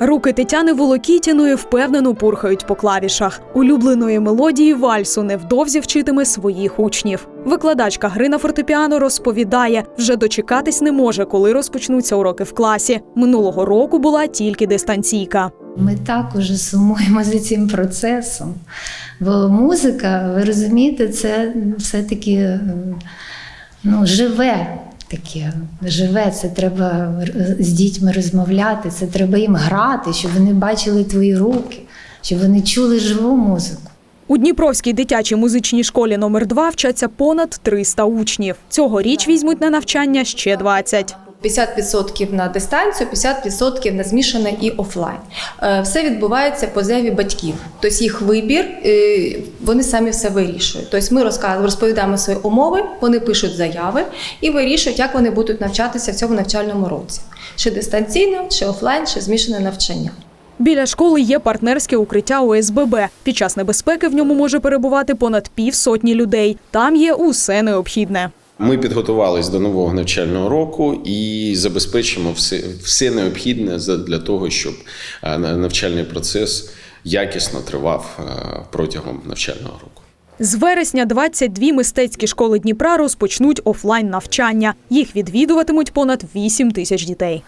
Руки Тетяни Волокітіної впевнено пурхають по клавішах. Улюбленої мелодії вальсу невдовзі вчитиме своїх учнів. Викладачка гри на фортепіано розповідає, вже дочекатись не може, коли розпочнуться уроки в класі. Минулого року була тільки дистанційка. Ми також сумуємо за цим процесом. Бо музика, ви розумієте, це все-таки ну, живе таке. Живе, це треба з дітьми розмовляти, це треба їм грати, щоб вони бачили твої руки, щоб вони чули живу музику. У Дніпровській дитячій музичній школі номер 2 вчаться понад 300 учнів. Цьогоріч візьмуть на навчання ще 20. 50% на дистанцію, 50% на змішане і офлайн. Е, Все відбувається по заяві батьків. Тобто їх вибір, е, вони самі все вирішують. Тобто ми розповідаємо свої умови, вони пишуть заяви і вирішують, як вони будуть навчатися в цьому навчальному році. Чи дистанційно, чи офлайн, чи змішане навчання. Біля школи є партнерське укриття ОСББ. Під час небезпеки в ньому може перебувати понад півсотні людей. Там є усе необхідне. Ми підготувалися до нового навчального року і забезпечимо все, все необхідне для того, щоб е, навчальний процес якісно тривав е, протягом навчального року. З вересня 22 мистецькі школи Дніпра розпочнуть офлайн навчання. Їх відвідуватимуть понад 8 тисяч дітей.